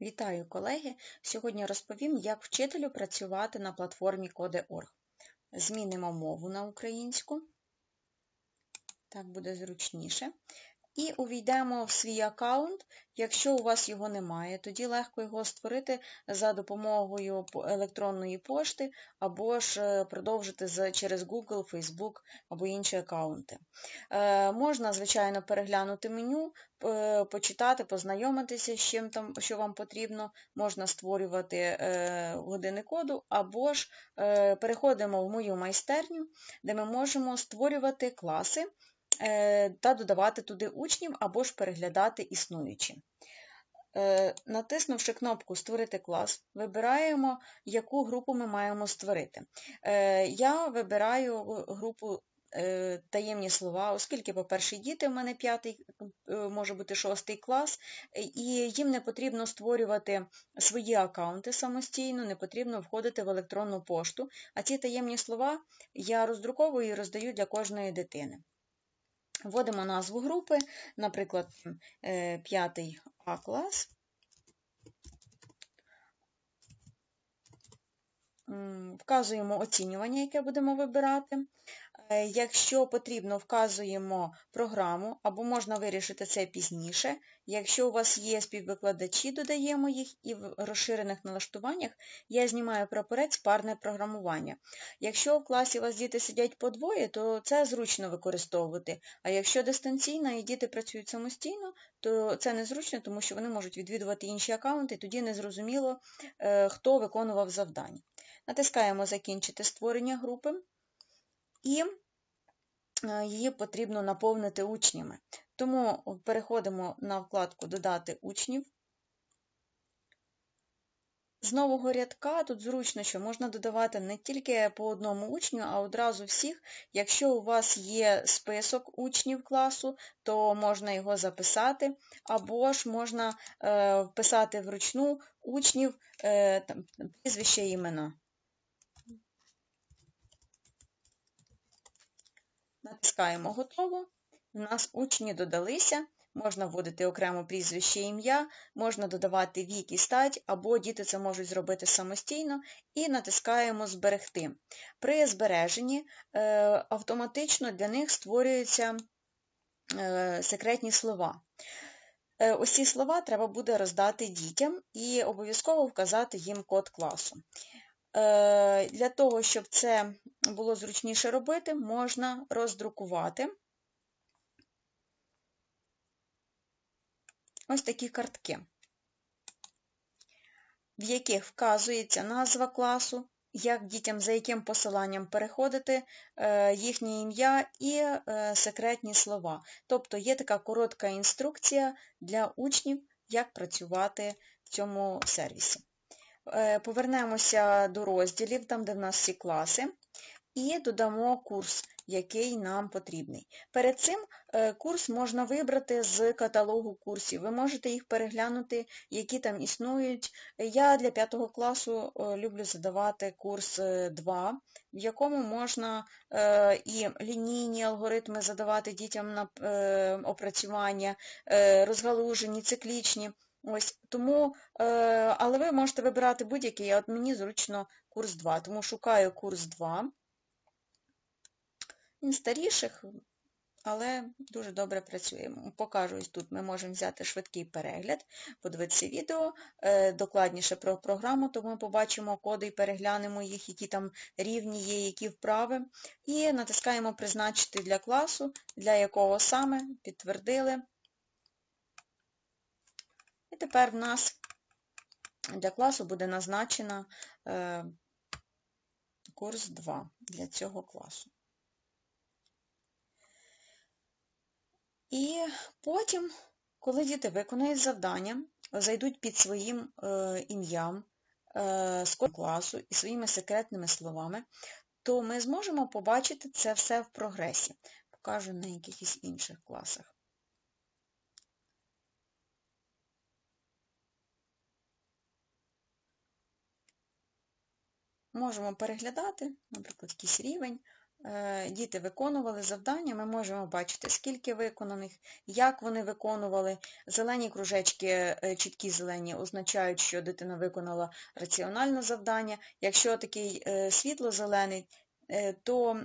Вітаю, колеги! Сьогодні розповім, як вчителю працювати на платформі Code.org. Змінимо мову на українську, так буде зручніше. І увійдемо в свій аккаунт. Якщо у вас його немає, тоді легко його створити за допомогою електронної пошти, або ж е, продовжити через Google, Facebook або інші аккаунти. Е, можна, звичайно, переглянути меню, почитати, познайомитися з чим там, що вам потрібно, можна створювати е, години коду, або ж переходимо в мою майстерню, де ми можемо створювати класи. Е, та додавати туди учнів або ж переглядати існуючі. Е, натиснувши кнопку Створити клас, вибираємо, яку групу ми маємо створити. Е, я вибираю групу таємні слова, оскільки, по-перше, діти в мене п'ятий, може бути шостий клас, і їм не потрібно створювати свої аккаунти самостійно, не потрібно входити в електронну пошту, а ці таємні слова я роздруковую і роздаю для кожної дитини. Вводимо назву групи, наприклад, 5 е, А клас. Вказуємо оцінювання, яке будемо вибирати. Е, якщо потрібно, вказуємо програму, або можна вирішити це пізніше. Якщо у вас є співвикладачі, додаємо їх, і в розширених налаштуваннях я знімаю прапорець парне програмування. Якщо в класі у вас діти сидять по двоє, то це зручно використовувати. А якщо дистанційно і діти працюють самостійно, то це незручно, тому що вони можуть відвідувати інші аккаунти, тоді незрозуміло, е, хто виконував завдання. Натискаємо Закінчити створення групи і е, її потрібно наповнити учнями. Тому переходимо на вкладку Додати учнів. З нового рядка тут зручно, що можна додавати не тільки по одному учню, а одразу всіх. Якщо у вас є список учнів класу, то можна його записати, або ж можна е, вписати вручну учнів е, там, прізвище імена. Натискаємо Готово. У нас учні додалися, можна вводити окремо прізвище ім'я, можна додавати вік і стать, або діти це можуть зробити самостійно, і натискаємо Зберегти. При збереженні е, автоматично для них створюються е, секретні слова. Е, ось ці слова треба буде роздати дітям і обов'язково вказати їм код класу. Е, для того, щоб це було зручніше робити, можна роздрукувати ось такі картки, в яких вказується назва класу, як дітям за яким посиланням переходити, е, їхнє ім'я і е, секретні слова. Тобто є така коротка інструкція для учнів, як працювати в цьому сервісі. Е, повернемося до розділів, там, де в нас всі класи, і додамо курс, який нам потрібний. Перед цим е, курс можна вибрати з каталогу курсів. Ви можете їх переглянути, які там існують. Я для 5 класу е, люблю задавати курс 2, в якому можна і лінійні алгоритми задавати дітям на опрацювання, розгалужені, циклічні. Ось, тому, е, Але ви можете вибирати будь-який, от мені зручно курс 2, тому шукаю курс 2. Він старіших, але дуже добре працює. Покажу ось тут, ми можемо взяти швидкий перегляд, подивитися відео, е, докладніше про програму, то ми побачимо коди і переглянемо їх, які там рівні є, які вправи. І натискаємо Призначити для класу, для якого саме, підтвердили. І тепер в нас для класу буде назначено е, курс 2 для цього класу. І потім, коли діти виконують завдання, зайдуть під своїм е, ім'ям е, з класу і своїми секретними словами, то ми зможемо побачити це все в прогресі. Покажу на якихось інших класах. Можемо переглядати, наприклад, якийсь рівень, е, діти виконували завдання, ми можемо бачити, скільки виконаних, як вони виконували. Зелені кружечки, е, чіткі зелені, означають, що дитина виконала раціональне завдання. Якщо такий е, світло-зелений, то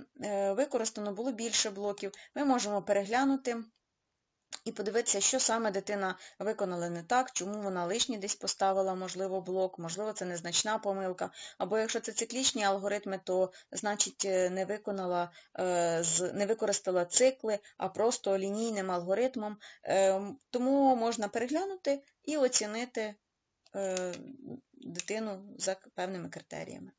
використано було більше блоків. Ми можемо переглянути і подивитися, що саме дитина виконала не так, чому вона лишній десь поставила, можливо, блок, можливо, це незначна помилка. Або якщо це циклічні алгоритми, то значить е, не виконала, е, не використала цикли, а просто лінійним алгоритмом. Е, Тому можна переглянути і оцінити е, дитину за певними критеріями.